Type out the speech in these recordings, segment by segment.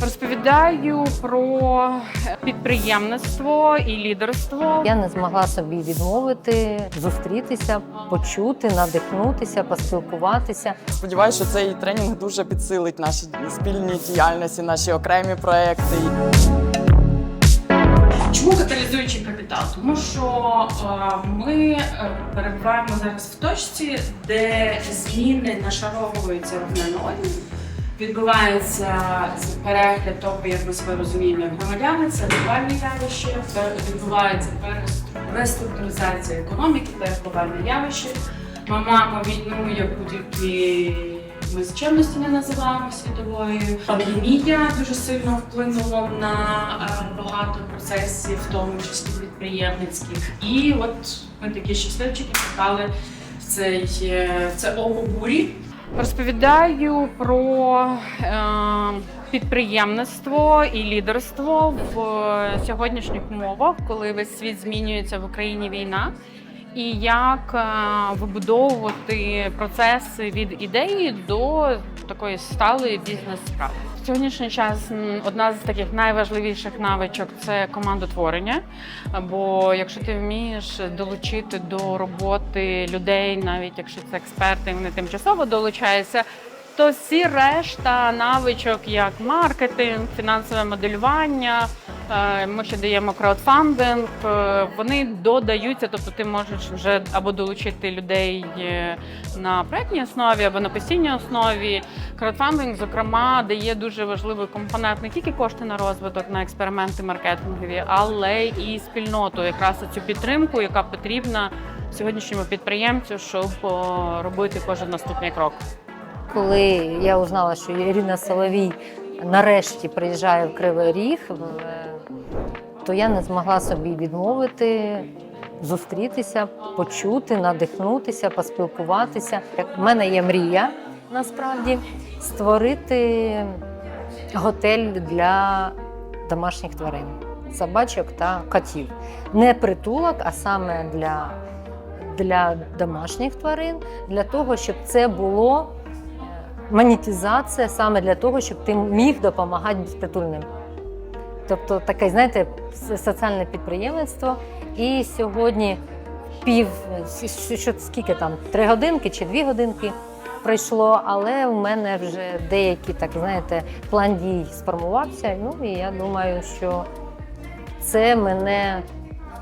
Розповідаю про підприємництво і лідерство. Я не змогла собі відмовити, зустрітися, почути, надихнутися, поспілкуватися. Сподіваюся, що цей тренінг дуже підсилить наші спільні діяльності, наші окремі проекти. Чому каталізуючий капітал? Тому що е, ми е, перебуваємо зараз в точці, де зміни нашаровуються одне на одне. Відбувається перегляд того, як ми себе розуміємо як громадяни, це глобальне явище, відбувається реструктуризація економіки, теж глобальне явище. Ми маємо війну, яку тільки ми з чемності не називаємо світовою. Пандемія дуже сильно вплинула на е, багато процесів, в тому числі підприємницьких. І от ми такі щасливчики попали в цей е, це око бурі. Розповідаю про е, підприємництво і лідерство в сьогоднішніх умовах, коли весь світ змінюється в Україні війна, і як е, вибудовувати процеси від ідеї до такої сталої бізнес-справи. Сьогоднішній час одна з таких найважливіших навичок це командотворення. Бо якщо ти вмієш долучити до роботи людей, навіть якщо це експерти, вони тимчасово долучаються. То всі решта навичок, як маркетинг, фінансове моделювання, ми ще даємо краудфандинг, е, вони додаються, тобто ти можеш вже або долучити людей е, на проектній основі, або на постійній основі. Краудфандинг, зокрема, дає дуже важливий компонент не тільки кошти на розвиток, на експерименти маркетингові, але і спільноту, якраз цю підтримку, яка потрібна сьогоднішньому підприємцю, щоб робити кожен наступний крок. Коли я узнала, що Ірина Соловій нарешті приїжджає в Кривий Ріг, то я не змогла собі відмовити, зустрітися, почути, надихнутися, поспілкуватися. У мене є мрія насправді створити готель для домашніх тварин, собачок та котів. Не притулок, а саме для, для домашніх тварин, для того, щоб це було монетизація саме для того, щоб ти міг допомагати безпритульним. Тобто таке, знаєте, соціальне підприємництво. І сьогодні пів, що, скільки там, три годинки чи дві годинки пройшло, але в мене вже деякий, так знаєте, план дій сформувався. Ну і я думаю, що це мене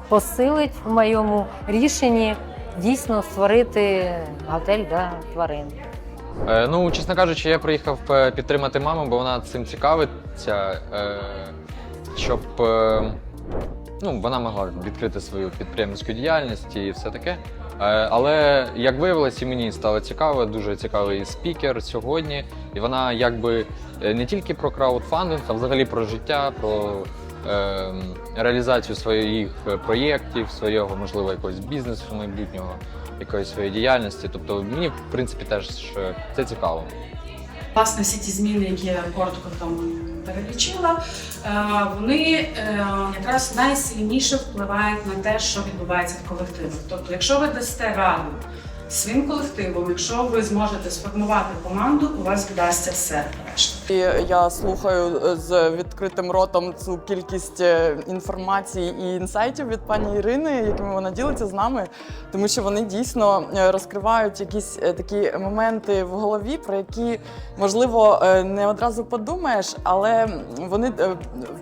посилить в моєму рішенні дійсно створити готель для тварин. Е, ну, чесно кажучи, я приїхав е, підтримати маму, бо вона цим цікавиться, е, щоб е, ну, вона могла відкрити свою підприємницьку діяльність і все таке. Е, але як виявилось, і мені стало цікаво, дуже цікавий спікер сьогодні. І вона якби е, не тільки про краудфандинг, а взагалі про життя, про реалізацію своїх проєктів, свого, можливо, якогось бізнесу майбутнього, якоїсь своєї діяльності. Тобто мені, в принципі, теж це цікаво. Власне, всі ті зміни, які я коротко там перелічила, е, вони е, якраз найсильніше впливають на те, що відбувається в колективах. Тобто, якщо ви дасте раду своїм колективом, якщо ви зможете сформувати команду, у вас вдасться все решта. І я слухаю е, з відкритим ротом цю кількість е, інформації і інсайтів від пані Ірини, якими вона ділиться з нами, тому що вони дійсно е, розкривають якісь такі моменти в голові, про які можливо не одразу подумаєш, але вони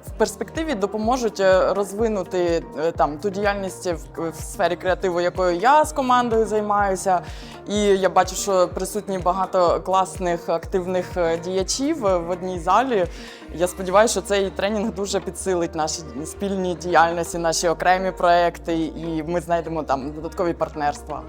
в перспективі допоможуть розвинути там ту діяльність в, сфері креативу, якою я з командою займаюся. І я бачу, що присутні багато класних активних діячів в одній залі. Я сподіваюся, що цей тренінг дуже підсилить наші спільні діяльності, наші окремі проекти, і ми знайдемо там додаткові партнерства.